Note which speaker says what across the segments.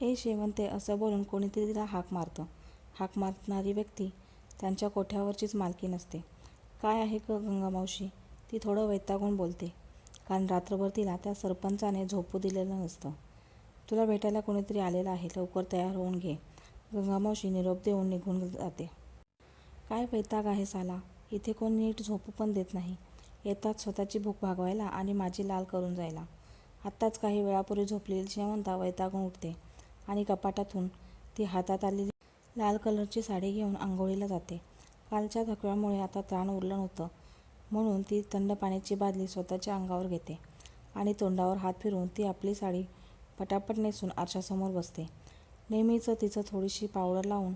Speaker 1: ए शेवंते असं बोलून कोणीतरी तिला हाक मारतं. हाक मारणारी व्यक्ती त्यांच्या कोठ्यावरचीच मालकी नसते. काय आहे ग गंगामावशी ती थोडं वैतागून बोलते. कारण रात्रभर तिला त्या सरपंचाने झोपू दिलेलं नसतं. तुला भेटायला कोणीतरी आलेलं आहे. लवकर तयार होऊन घे. गंगामावशी निरोप देऊन निघून जाते. काय वैताग आहे साला. इथे कोण नीट झोपू पण देत नाही. येतात स्वतःची भूक भागवायला आणि माझी लाल करून जायला. आत्ताच काही वेळापूर्वी झोपलेली शेवंता वैतागून उठते. आणि कपाटातून ती हातात आलेली लाल कलरची साडी घेऊन आंघोळीला जाते. कालच्या थकव्यामुळे आता त्राण उरलं नव्हतं म्हणून ती थंड पाण्याची बादली स्वतःच्या अंगावर घेते आणि तोंडावर हात फिरवून ती आपली साडी पटापट नेसून आरशासमोर बसते. नेहमीचं तिचं थोडीशी पावडर लावून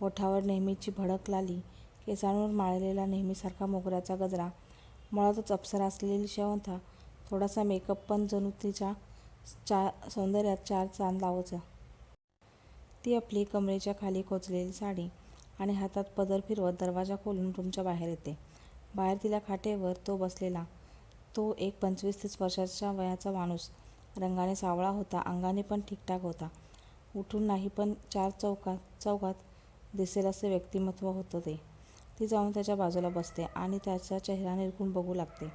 Speaker 1: ओठावर नेहमीची भडक लाली केसांवर माळलेला नेहमीसारखा मोगऱ्याचा गजरा मुळातच अप्सरा असलेली शेवंता थोडासा मेकअप पण जणू तिच्या चा सौंदर्यात चार चांद लावचं ती आपली कमरेच्या खाली खोचलेली साडी आणि हातात पदर फिरवत दरवाजा खोलून रूमच्या बाहेर येते. बाहेर तिला खाटेवर तो बसलेला. तो एक पंचवीस तीस वर्षाच्या वयाचा माणूस. रंगाने सावळा होता अंगाने पण ठीकठाक होता. उठून नाही पण चार चौकात चौकात दिसेल असे व्यक्तिमत्व होतं ते. ती जाऊन त्याच्या बाजूला बसते आणि त्याचा चेहरा निरखून बघू लागते.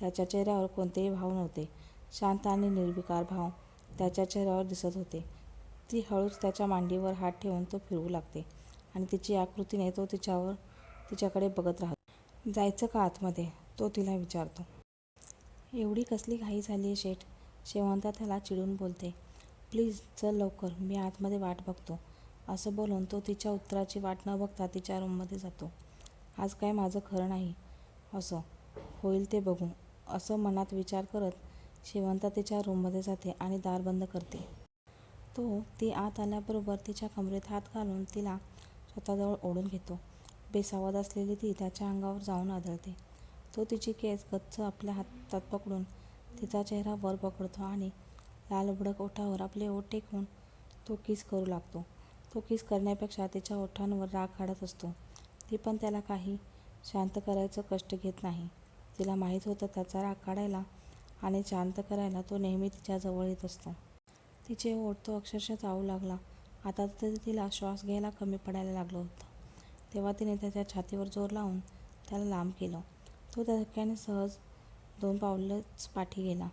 Speaker 1: त्याच्या चेहऱ्यावर कोणतेही भाव नव्हते. शांत आणि निर्विकार भाव त्याच्या चेहऱ्यावर दिसत होते. ती हळूच त्याच्या मांडीवर हात ठेवून तो फिरवू लागते आणि तिची आकृतीने तो तिच्यावर तिच्याकडे बघत राहतो. जायचं का आतमध्ये? तो तिला विचारतो. एवढी कसली घाई झाली आहे शेठ? शेवंता त्याला चिडून बोलते. प्लीज चल लवकर मी आतमध्ये वाट बघतो. असं बोलून तो तिच्या उत्तराची वाट न बघता तिच्या रूममध्ये जातो. आज काय माझं खरं नाही? असं होईल ते बघू असं मनात विचार करत शेवंता तिच्या रूममध्ये जाते आणि दार बंद करते. तो ती आत आल्याबरोबर तिच्या कमरेत हात घालून तिला स्वतःजवळ ओढून घेतो. बेसावध असलेली ती त्याच्या अंगावर जाऊन आदळते. तो तिची केस गच्च आपल्या हातात पकडून तिचा चेहरा वर पकडतो आणि लाल उबडक ओठावर आपले ओठ टेकवून तो किस करू लागतो. तो किस करण्यापेक्षा तिच्या ओठांवर राग काढत असतो. ती पण त्याला काही शांत करायचं कष्ट घेत नाही. तिला माहीत होतं त्याचा राग काढायला आणि शांत करायला तो नेहमी तिच्याजवळ येत असतो. तिचे ओठ तो अक्षरशः चावू लागला. आता तरी तिला श्वास घ्यायला कमी पडायला लागलं होतं. तेव्हा तिने त्याच्या छातीवर जोर लावून त्याला लांब केलं. तो त्या धक्क्याने सहज दोन पावलंच पाठी गेला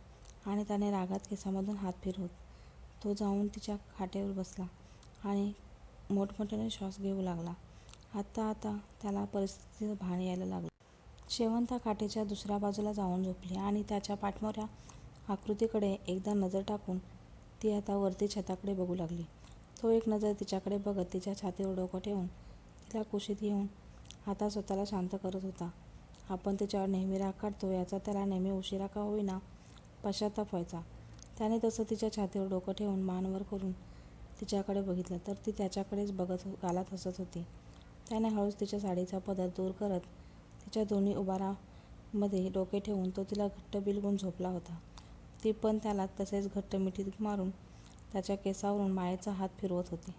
Speaker 1: आणि त्याने रागात केसामधून हात फिरवत तो जाऊन तिच्या खाटेवर बसला आणि मोठमोठ्याने श्वास घेऊ लागला. आता आता त्याला परिस्थितीचं भान यायला लागलं. शेवंता काठेच्या दुसऱ्या बाजूला जाऊन झोपली आणि त्याच्या पाठमोऱ्या आकृतीकडे एकदा नजर टाकून ती आता वरती छताकडे बघू लागली. तो एक नजर तिच्याकडे बघत तिच्या छातीवर डोकं ठेवून तिला कुशीत येऊन आता स्वतःला शांत करत होता. आपण तिच्यावर नेहमी राग काढतो याचा त्याला नेहमी उशिरा का होईना पश्चाताप व्हायचा. त्याने तसं तिच्या छातीवर डोकं ठेवून मानवर करून तिच्याकडे बघितलं तर ती त्याच्याकडेच बघत हो, गालात हसत होती. त्याने हळूच तिच्या साडीचा पदर दूर करत तिच्या दोन्ही उभारामध्ये डोके ठेवून तो तिला घट्ट बिलगून झोपला होता. ती पण त्याला तसेच घट्ट मिठीत मारून त्याच्या केसावरून मायेचा हात फिरवत होती.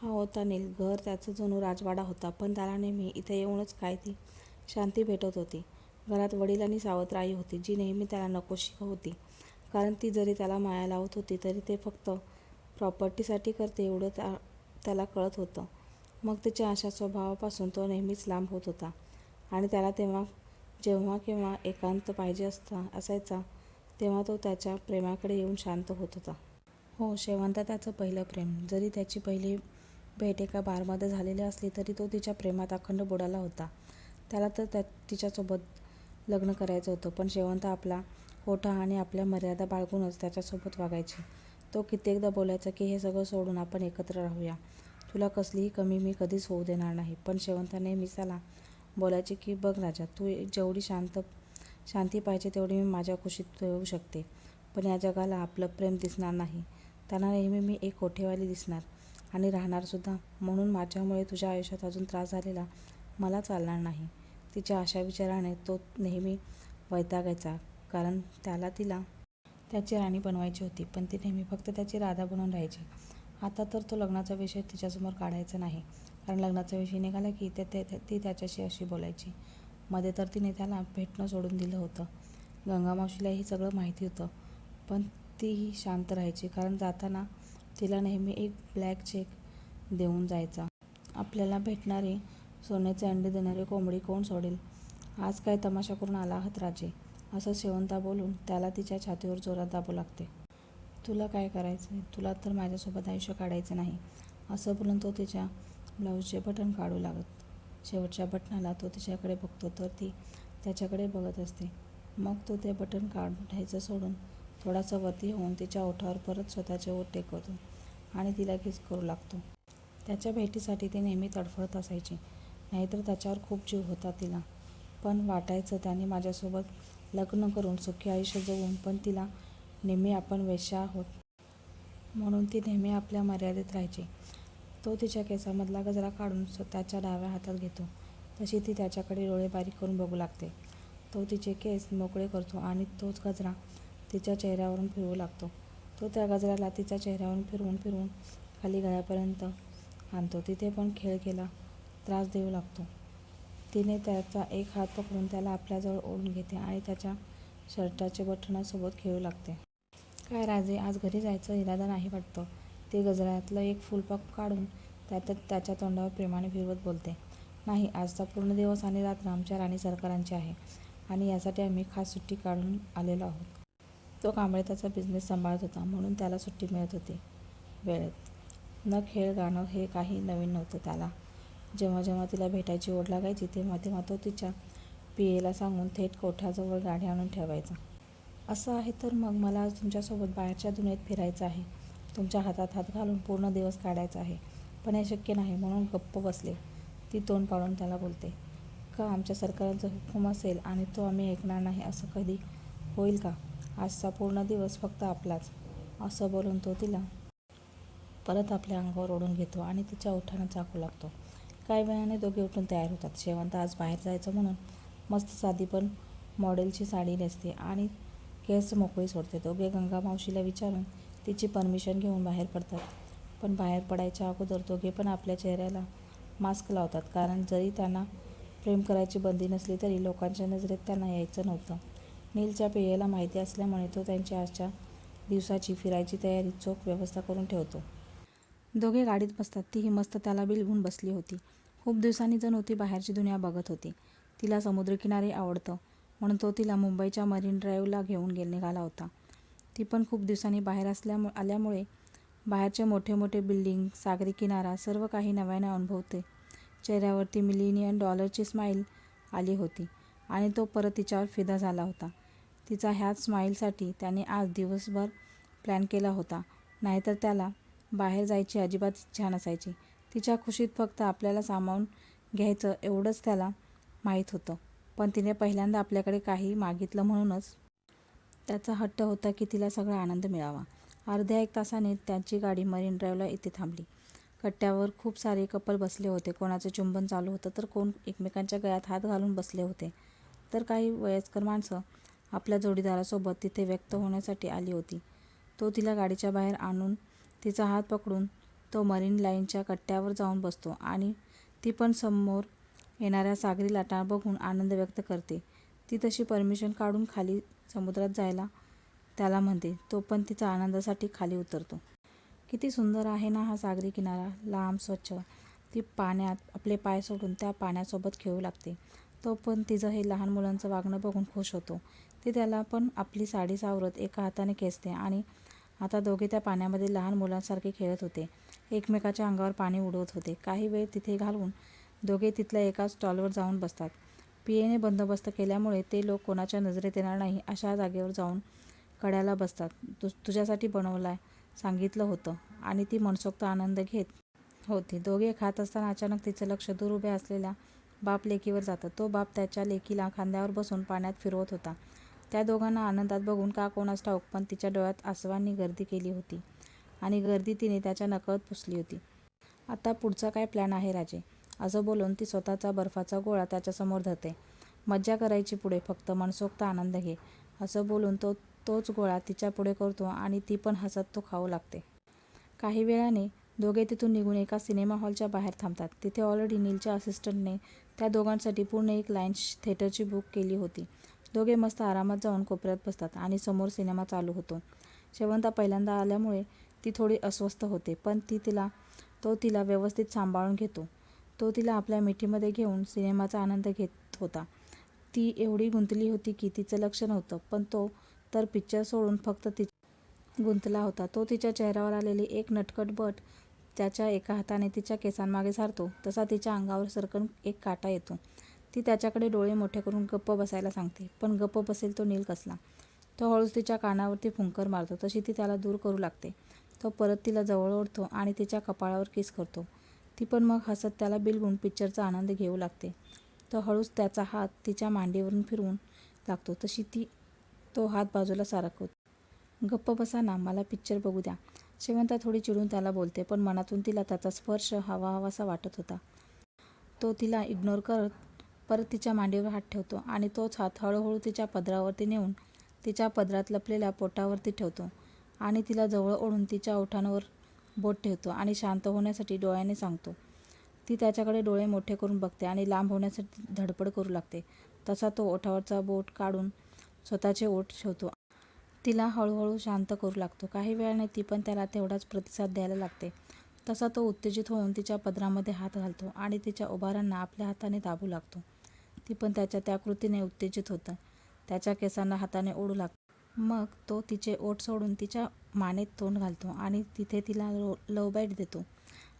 Speaker 1: हा होता नील. घर त्याचं जणू राजवाडा होता पण त्याला नेहमी इथे येऊनच काय ती शांती भेटत होती. घरात वडील आणि सावत्र आई होती जी नेहमी त्याला नकोशी होती कारण ती जरी त्याला माया लावत होती तरी ते फक्त प्रॉपर्टीसाठी करते एवढं त्या त्याला कळत होतं. मग तिच्या अशा स्वभावापासून तो नेहमीच लांब होत होता. आणि त्याला तेव्हा जेव्हा केव्हा एकांत पाहिजे असता असायचा तेव्हा तो त्याच्या प्रेमाकडे येऊन शांत होत होता. हो शेवंता त्याचं पहिलं प्रेम. जरी त्याची पहिली भेट एका बारमध्ये झालेली असली तरी तो तिच्या प्रेमात अखंड बुडाला होता. त्याला तर त्या तिच्यासोबत लग्न करायचं होतं पण शेवंत आपला होठा आणि आपल्या मर्यादा बाळगूनच त्याच्यासोबत वागायची. तो कित्येकदा बोलायचा की हे सगळं सोडून आपण एकत्र राहूया. तुला कसलीही कमी मी कधीच होऊ देणार नाही. पण शेवंता नेहमीच त्याला बोलायचे की बघ राजा तू जेवढी शांत शांती पाहिजे तेवढी मी माझ्या खुशीत येऊ शकते. पण या जगाला आपलं प्रेम दिसणार नाही. त्यांना नेहमी मी एक कोठेवाली दिसणार आणि राहणारसुद्धा म्हणून माझ्यामुळे तुझ्या आयुष्यात अजून त्रास झालेला मला चालणार नाही. तिच्या अशा विचाराने तो नेहमी वैतागायचा. कारण त्याला तिला त्याची राणी बनवायची होती. पण ती नेहमी फक्त त्याची राधा बनवून राहायची. आता तर तो लग्नाचा विषय तिच्यासमोर काढायचा नाही. कारण लग्नाचा विषय निघाला की ते ते ती त्याच्याशी अशी बोलायची. मध्ये तर तिने त्याला भेटणं सोडून दिलं होतं गंगामावशीला हे सगळं माहिती होतं पण तीही शांत राहायची कारण जाताना तिला नेहमी एक ब्लॅक चेक देऊन जायचा. आपल्याला भेटणारे सोन्याचे अंडे देणारी कोंबडी कोण सोडेल? आज काय तमाशा करून आला आहात राजे? असं शेवंता बोलून त्याला तिच्या छातीवर जोरात दाबू लागते. तुला काय करायचं तुला तर माझ्यासोबत आयुष्य काढायचं नाही. असं बोलून तो तिच्या ब्लाऊजचे बटन काढू लागत. शेवटच्या बटणाला तो तिच्याकडे बघतो तर ती त्याच्याकडे बघत असते. मग तो ते बटण घ्यायचं सोडून थोडासा वरती होऊन तिच्या ओठावर परत स्वतःचे ओठ टेकवतो आणि तिला किस करू लागतो. त्याच्या भेटीसाठी ती नेहमी तडफडत असायची. नाहीतर त्याच्यावर खूप जीव होता तिला. पण वाटायचं त्याने माझ्यासोबत लग्न करून सुखी आयुष्य जगून पण तिला नेहमी आपण वेश्या आहोत. म्हणून ती नेहमी आपल्या मर्यादेत राहायची. तो तिच्या केसामधला गजरा काढून त्याच्या डाव्या हातात घेतो तशी ती त्याच्याकडे डोळे बारीक करून बघू लागते. तो तिचे केस मोकळे करतो आणि तोच गजरा तिच्या चेहऱ्यावरून फिरवू लागतो. तो त्या गजऱ्याला तिच्या चेहऱ्यावरून फिरवून फिरवून खाली गळ्यापर्यंत आणतो. तिथे पण खेळ केला त्रास देऊ लागतो. तिने त्याचा एक हात पकडून त्याला आपल्याजवळ ओढून घेते आणि त्याच्या शर्टाचे बटणासोबत खेळू लागते. काय राजे, आज घरी जायचं इरादा नाही वाटतं? ती गजऱ्यातलं एक फुलपाक काढून त्यात त्याच्या तोंडावर प्रेमाने फिरवत बोलते. नाही, आजचा पूर्ण दिवस आणि रात्र आमच्या राणी सरकारांची आहे आणि यासाठी आम्ही खास सुट्टी काढून आलेलो आहोत. तो कांबळे त्याचा बिझनेस सांभाळत होता म्हणून त्याला सुट्टी मिळत होती वेळेत. न खेळ गाणं हे काही नवीन नव्हतं त्याला. जेव्हा जेव्हा तिला भेटायची ओढ लागायची तेव्हा तेव्हा तो तिच्या पीएला सांगून थेट कोठ्याजवळ गाडी आणून ठेवायचा. असं आहे तर मग मला आज तुमच्यासोबत बाहेरच्या दुनियेत फिरायचं आहे. तुमच्या हातात हात घालून पूर्ण दिवस काढायचा आहे. पण हे शक्य नाही म्हणून गप्प बसले. ती तोंड पाडून त्याला बोलते. का आमच्या सरकारांचा हुकूम असेल आणि तो आम्ही ऐकणार नाही असं कधी होईल का? आजचा पूर्ण दिवस फक्त आपलाच. असं बोलून तो तिला परत आपल्या अंगावर ओढून घेतो आणि तिच्या उठानं चाकू लागतो. काही वेळाने दोघे उठून तयार होतात. शेवंत आज बाहेर जायचं म्हणून मस्त साधी पण मॉडेलची साडी नेसते आणि केस मोकळी सोडते. दोघे गंगा मावशीला विचारून तिची परमिशन घेऊन बाहेर पडतात. पण बाहेर पडायच्या अगोदर दोघे पण आपल्या चेहऱ्याला मास्क लावतात कारण जरी त्यांना प्रेम करायची बंदी नसली तरी लोकांच्या नजरेत त्यांना यायचं नव्हतं. नीलच्या पेयेला माहिती असल्यामुळे तो त्यांची आजच्या दिवसाची फिरायची तयारी चोख व्यवस्था करून ठेवतो. दोघे गाडीत बसतात. तीही मस्त त्याला बिलगून बसली होती. खूप दिवसांनी जणू ती बाहेरची दुनिया बघत होती. तिला समुद्रकिनारी आवडतं म्हणून तो तिला मुंबईच्या मरीन ड्राईव्हला घेऊन निघाला होता. ती पण खूप दिवसांनी बाहेर आल्यामुळे बाहेरचे मोठे मोठे बिल्डिंग, सागरी किनारा सर्व काही नव्याने अनुभवते. चेहऱ्यावरती मिलिनियन डॉलरची स्माईल आली होती आणि तो परत तिच्यावर फिदा झाला होता. तिचा ह्याच स्माईलसाठी त्याने आज दिवसभर प्लॅन केला होता. नाहीतर त्याला बाहेर जायची अजिबात इच्छा नसायची. तिच्या खुशीत फक्त आपल्याला सामावून घ्यायचं एवढंच त्याला माहीत होतं. पण तिने पहिल्यांदा आपल्याकडे काही मागितलं म्हणूनच त्याचा हट्ट होता की तिला सगळा आनंद मिळावा. अर्ध्या एक तासाने त्यांची गाडी मरीन ड्राईव्हला इथे थांबली. कट्ट्यावर खूप सारे कपल बसले होते. कोणाचं चुंबन चालू होतं तर कोण एकमेकांच्या गळ्यात हात घालून बसले होते. तर काही वयस्कर माणसं आपल्या जोडीदारासोबत तिथे व्यक्त होण्यासाठी आली होती. तो तिला गाडीच्या बाहेर आणून तिचा हात पकडून तो मरीन लाईनच्या कट्ट्यावर जाऊन बसतो आणि ती पण समोर येणाऱ्या सागरी लाटा बघून आनंद व्यक्त करते. ती तशी परमिशन काढून खाली समुद्रात जायला त्याला म्हणते. तो पण तिचा आनंदासाठी खाली उतरतो. किती सुंदर आहे ना हा सागरी किनारा. लांब, स्वच्छ. ती पाण्यात आपले पाय सोडून त्या पाण्यासोबत खेळू लागते. तो पण तिचं हे लहान मुलांचं वागणं बघून खुश होतो. ती त्याला पण आपली साडी सावरत एका हाताने खेचते आणि आता दोघे त्या पाण्यामध्ये लहान मुलांसारखे खेळत होते. एकमेकाच्या अंगावर पाणी उडवत होते. काही वेळ तिथे घालवून दोघे तिथल्या एका स्टॉलवर जाऊन बसतात. पीएने बंदोबस्त केल्यामुळे ते लोक कोणाच्या नजरेत येणार नाही अशा जागेवर जाऊन कड्याला बसतात. तु तुझ्यासाठी बनवायला सांगितलं होतं आणि ती मनसोक्त आनंद घेत होती. दोघे खात असताना अचानक तिचं लक्ष दूर उभ्या असलेल्या बाप लेकीवर जातं. तो बाप त्याच्या लेकीला खांद्यावर बसून पाण्यात फिरवत होता. त्या दोघांना आनंदात बघून का कोणास ठाऊक पण तिच्या डोळ्यात आसवांनी गर्दी केली होती आणि गर्दी तिने त्याच्या नकळत पुसली होती. आता पुढचा काय प्लॅन आहे राजे? असं बोलून ती स्वतःचा बर्फाचा गोळा त्याच्यासमोर धरते. मज्जा करायची पुढे फक्त मनसोक्त आनंद घे. असं बोलून तो तोच गोळा तिच्या पुढे करतो आणि ती पण हसत तो खाऊ लागते. काही वेळाने दोघे तिथून निघून एका सिनेमा हॉलच्या बाहेर थांबतात. तिथे ऑलरेडी नीलच्या असिस्टंटने त्या दोघांसाठी पूर्ण एक लाईन थिएटरची बुक केली होती. दोघे मस्त आरामात जाऊन कोपऱ्यात बसतात आणि समोर सिनेमा चालू होतो. शेवंता पहिल्यांदा आल्यामुळे ती थोडी अस्वस्थ होते पण ती तिला तो तिला व्यवस्थित सांभाळून घेतो तो तिला आपल्या मिठीमध्ये घेऊन सिनेमाचा आनंद घेत होता. ती एवढी गुंतली होती की तिचं लक्ष नव्हतं पण तो तर पिक्चर सोडून फक्त ति गुंतला होता. तो तिच्या चेहऱ्यावर आलेली एक नटकट बट त्याच्या एका हाताने तिच्या केसांमागे सारतो. तसा तिच्या अंगावर सरकन एक काटा येतो. ती त्याच्याकडे डोळे मोठे करून गप्प बसायला सांगते पण गप्प बसेल तो नील कसला. तो हळूच तिच्या कानावरती फुंकर मारतो. तशी ती त्याला दूर करू लागते. तो परत तिला जवळ ओढतो आणि तिच्या कपाळावर किस करतो. ती पण मग हसत त्याला बिलगून पिक्चरचा आनंद घेऊ लागते. तो हळूच त्याचा हात तिच्या मांडीवरून फिरवून लागतो तशी ती तो हात बाजूला सारखवतो. गप्प बसा ना मला पिक्चर बघू द्या. शेवंता थोडी चिडून त्याला बोलते पण मनातून तिला त्याचा स्पर्श हवा हवासा वाटत होता. तो तिला इग्नोर करत परत तिच्या मांडीवर हात ठेवतो आणि तोच हात हळूहळू तिच्या पदरावरती नेऊन तिच्या पदरात लपलेल्या पोटावरती ठेवतो. आणि तिला जवळ ओढून तिच्या ओठांवर बोट ठेवतो आणि शांत होण्यासाठी डोळ्याने सांगतो. ती त्याच्याकडे डोळे मोठे करून बघते आणि लांब होण्यासाठी धडपड करू लागते. तसा तो ओठावरचा बोट काढून स्वतःचे ओठ ठेवतो. तिला हळूहळू शांत करू लागतो. काही वेळाने ती पण त्याला तेवढाच प्रतिसाद द्यायला लागते. तसा तो उत्तेजित होऊन तिच्या पदरामध्ये हात घालतो आणि तिच्या उभारांना आपल्या हाताने दाबू लागतो. ती पण त्याच्या त्या कृतीने उत्तेजित होतं. त्याच्या केसांना हाताने ओढू लागतो. मग तो तिचे ओठ सोडून तिच्या मानेत तोंड घालतो आणि तिथे तिला लो लव बाईट देतो.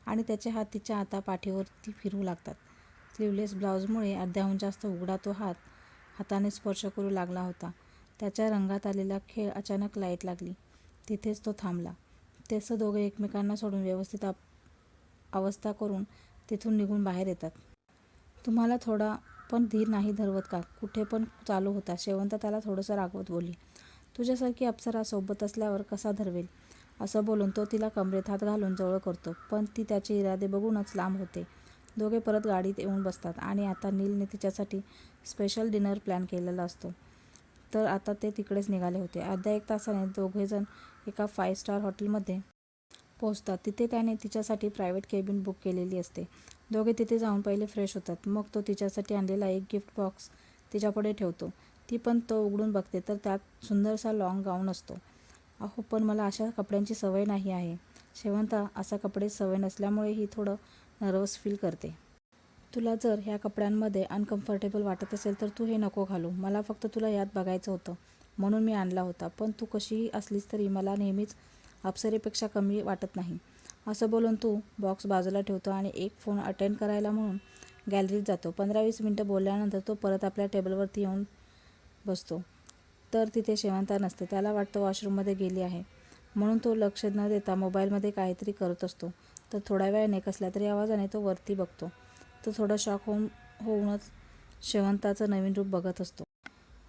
Speaker 1: आणि त्याचे हात तिच्या हाता पाठीवरती फिरू लागतात. स्लीवलेस ब्लाऊजमुळे अर्ध्याहून जास्त उघडा तो हात हाताने स्पर्श करू लागला होता. त्याच्या रंगात आलेला खेळ अचानक लाइट लागली. तिथेच तो थांबला. तसं दोघे एकमेकांना सोडून व्यवस्थित आप अवस्था करून तिथून निघून बाहेर येतात. तुम्हाला थोडा पण धीर नाही धरवत का? कुठे पण चालू होता. शेवंत त्याला थोडंसं रागवत बोलली. तुझ्यासारखी अप्सरा सोबत असल्यावर कसा धरवेल? असं बोलून तो तिला कमरेत हात घालून जवळ करतो पण ती त्याचे इरादे बघूनच लांब होते. दोघे परत गाडीत येऊन बसतात आणि आता नीलने तिच्यासाठी स्पेशल डिनर प्लॅन केलेला असतो. तर आता ते तिकडेच निघाले होते. अर्ध्या एक तासाने दोघेजण एका फाय स्टार हॉटेलमध्ये पोहोचतात. तिथे त्याने तिच्यासाठी प्रायव्हेट केबिन बुक केलेली असते. दोघे तिथे जाऊन पहिले फ्रेश होतात. मग तो तिच्यासाठी आणलेला एक गिफ्ट बॉक्स तिच्यापुढे ठेवतो. ती पण तो उघडून बघते. तर त्यात सुंदरसा लाँग गाऊन असतो. अहो पण मला अशा कपड्यांची सवय नाही आहे. शेवंता असा कपडे सवय नसल्यामुळे ही थोडं नर्वस फील करते. तुला जर ह्या कपड्यांमध्ये अनकम्फर्टेबल वाटत असेल तर तू हे नको घालू. मला फक्त तुला यात बघायचं होतं. म्हणून मी आणला होता. पण तू कशीही असलीस तरी मला नेहमीच अप्सरेपेक्षा कमी वाटत नाही. असं बोलून तू बॉक्स बाजूला ठेवतो आणि एक फोन अटेंड करायला म्हणून गॅलरीत जातो. पंधरा वीस मिनटं बोलल्यानंतर तो परत आपल्या टेबलवरती येऊन बसतो. तर तिथे शेवंता नसते. त्याला वाटतं वॉशरूममध्ये गेली आहे. म्हणून तो लक्ष न देता मोबाईलमध्ये काहीतरी करत असतो. तर थोड्या वेळाने कसल्या तरी आवाजाने तो वरती बघतो. तो थोडा शॉक होऊन होऊनच शेवंताचं नवीन रूप बघत असतो.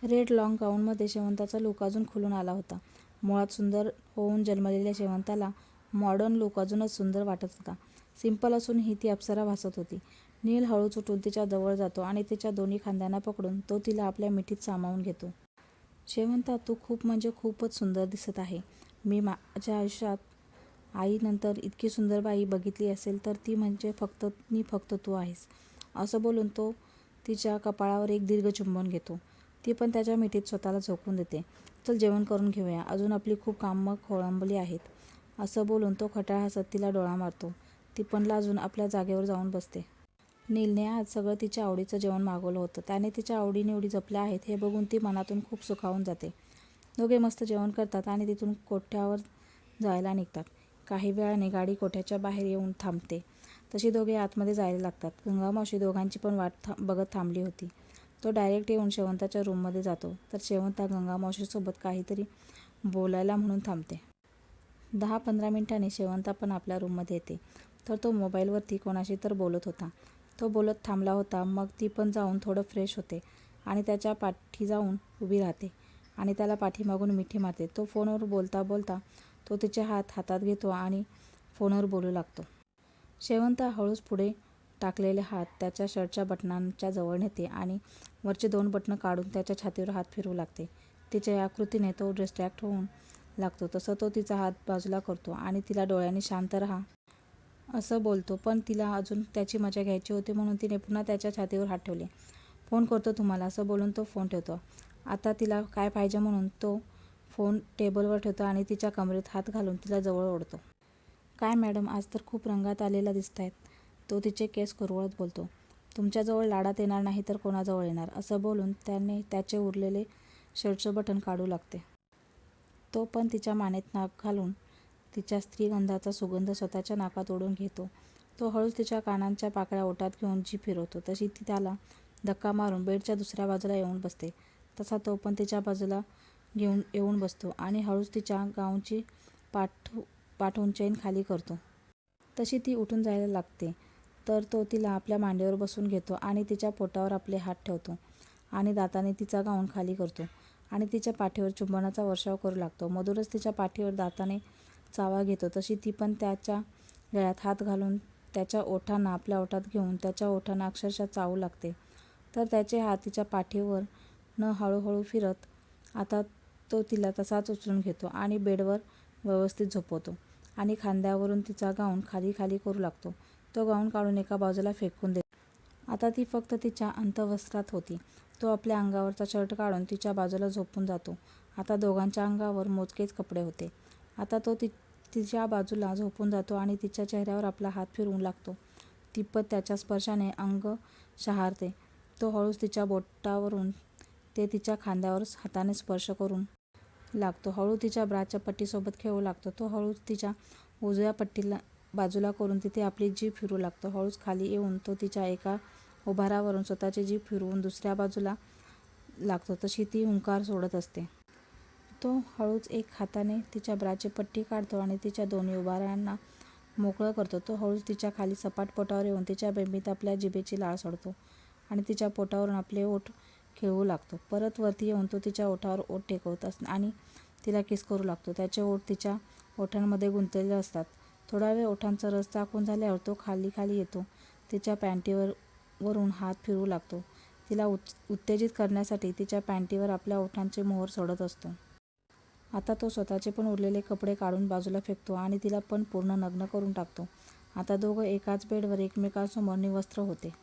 Speaker 1: रेड लाँग गाऊनमध्ये शेवंताचा लूक अजून खुलून आला होता. मुळात सुंदर होऊन जन्मलेल्या शेवंताला मॉडर्न लूक अजूनच सुंदर वाटत होता. सिंपल असूनही ती अप्सरा भासत होती. नील हळूच उठून तिच्या जवळ जातो आणि तिच्या दोन्ही खांद्यांना पकडून तो तिला आपल्या मिठीत सामावून घेतो. शेवंता तू खूप म्हणजे खूपच सुंदर दिसत आहे. मी माझ्या आयुष्यात आईनंतर इतकी सुंदर बाई बघितली असेल तर ती म्हणजे फक्त नी फक्त तू आहेस. असं बोलून तो तिच्या कपाळावर एक दीर्घ चुंबन घेतो. ती पण त्याच्या मिठीत स्वतःला झोकून देते. चल जेवण करून घेऊया. अजून आपली खूप कामं खोळंबली आहेत. असं बोलून तो खटाळ हसत तिला डोळा मारतो. ती पण लाजून आपल्या जागेवर जाऊन बसते. नीलने आज सगळं तिच्या आवडीचं जेवण मागवलं होतं. त्याने तिच्या आवडीनिवडी जपल्या आहेत हे बघून ती मनातून खूप सुखावून जाते. दोघे मस्त जेवण करतात आणि तिथून कोठ्यावर जायला निघतात. काही वेळाने गाडी कोठ्याच्या बाहेर येऊन थांबते. तशी दोघे आतमध्ये जायला लागतात. गंगामावशी दोघांची पण वाट था बघत थांबली होती. तो डायरेक्ट येऊन शेवंताच्या रूममध्ये जातो. तर शेवंता गंगामावशीसोबत काहीतरी बोलायला म्हणून थांबते. दहा पंधरा मिनिटांनी शेवंता पण आपल्या रूममध्ये येते. तर तो मोबाईलवरती कोणाशी तर बोलत होता. तो बोलत थांबला होता. मग ती पण जाऊन थोडं फ्रेश होते आणि त्याच्या पाठी जाऊन उभी राहते आणि त्याला पाठीमागून मिठी मारते. तो फोनवर बोलता बोलता तो तिचे हात हातात घेतो आणि फोनवर बोलू लागतो. शेवंता हळूच पुढे टाकलेले हात त्याच्या शर्टच्या बटनांच्या जवळ नेते आणि वरचे दोन बटणं काढून त्याच्या छातीवर हात फिरवू लागते. तिच्या या कृतीने तो डिस्ट्रॅक्ट होऊन लागतो. तसं तो तिचा हात बाजूला करतो आणि तिला डोळ्यांनी शांत राहा. असं बोलतो. पण तिला अजून त्याची मजा घ्यायची होती म्हणून तिने पुन्हा त्याच्या छातीवर हात ठेवले. फोन करतो तुम्हाला असं बोलून तो फोन ठेवतो. आता तिला काय पाहिजे म्हणून तो फोन टेबलवर ठेवतो आणि तिच्या कमरेत हात घालून तिला जवळ ओढतो. काय मॅडम आज तर खूप रंगात आलेला दिसत आहेत तो तिचे केस कुरवळत बोलतो. तुमच्याजवळ लाडात येणार नाही तर कोणाजवळ येणार? असं बोलून त्याने त्याचे उरलेले शर्टचं बटन काढू लागते. तो पण तिच्या मानेत नाक घालून तिच्या स्त्रीगंधाचा सुगंध स्वतःच्या नाकात ओढून घेतो. तो हळूच तिच्या कानांच्या पाकळ्या ओटात घेऊन जी फिरवतो. तशी ती त्याला धक्का मारून बेडच्या दुसऱ्या बाजूला येऊन बसते. तसा तो पण तिच्या बाजूला घेऊन येऊन बसतो आणि हळूच तिच्या गाऊनची पाठ पाठवून चैन खाली करतो. तशी ती उठून जायला लागते. तर तो तिला आपल्या मांडीवर बसून घेतो आणि तिच्या पोटावर आपले हात ठेवतो आणि दाताने तिचा गाऊन खाली करतो आणि तिच्या पाठीवर चुंबनाचा वर्षाव करू लागतो. मधुरच तिच्या पाठीवर दाताने चावा घेतो तशी ती पण त्याच्या गळ्यात हात घालून त्याच्या ओठांना आपल्या ओठात घेऊन त्याच्या ओठांना अक्षरशः चावू लागते. तर त्याचे हात तिच्या पाठीवर न हळूहळू फिरत आता तो तिला तसाच उचलून घेतो आणि बेडवर व्यवस्थित झोपवतो आणि खांद्यावरून तिचा गाऊन खाली खाली करू लागतो. तो गाऊन काढून एका बाजूला फेकून देतो. आता ती फक्त तिच्या अंतवस्त्रात होती. तो आपल्या अंगावरचा शर्ट काढून तिच्या बाजूला झोपून जातो. आता दोघांच्या अंगावर मोजकेच कपडे होते. आता तो ति तिच्या बाजूला झोपून जातो आणि तिच्या चेहऱ्यावर आपला हात फिरवू लागतो. ती पण त्याच्या स्पर्शाने अंग शहारते. तो हळूच तिच्या बोटावरून ते तिच्या खांद्यावर हाताने स्पर्श करून लागतो. हळू तिच्या ब्राच्या पट्टीसोबत खेळू लागतो. तो हळूच तिच्या उजव्या पट्टीला बाजूला करून तिथे आपली जीभ फिरू लागतो. हळूच खाली येऊन तो तिच्या एका उभारावरून स्वतःची जीभ फिरवून दुसऱ्या बाजूला लागतो. तशी ती हुंकार सोडत असते. तो हळूच एक हाताने तिच्या ब्राची पट्टी काढतो आणि तिच्या दोन्ही उभारांना मोकळं करतो. तो हळूच तिच्या खाली सपाट पोटावर येऊन तिच्या बेंबीत आपल्या जिभेची लाळ सोडतो आणि तिच्या पोटावरून आपले ओठ खेळवू लागतो. परत वरती येऊन तो तिच्या ओठावर ओठ टेकवत अस आणि तिला किस करू लागतो. त्याचे ओठ तिच्या ओठांमध्ये गुंतलेले असतात. थोडा वेळ ओठांचा रस चाकून झाल्यावर तो खाली खाली येतो. तिच्या पॅन्टीवर वरून हात फिरवू लागतो. तिला उत् उत्तेजित करण्यासाठी तिच्या पॅन्टीवर आपल्या ओठांचे मोहर सोडत असतो. आता तो स्वतःचे पण उरलेले कपडे काढून बाजूला फेकतो आणि तिला पण पूर्ण नग्न करून टाकतो. आता दोघं एकाच बेडवर एकमेकांसमोर निवस्त्र होते.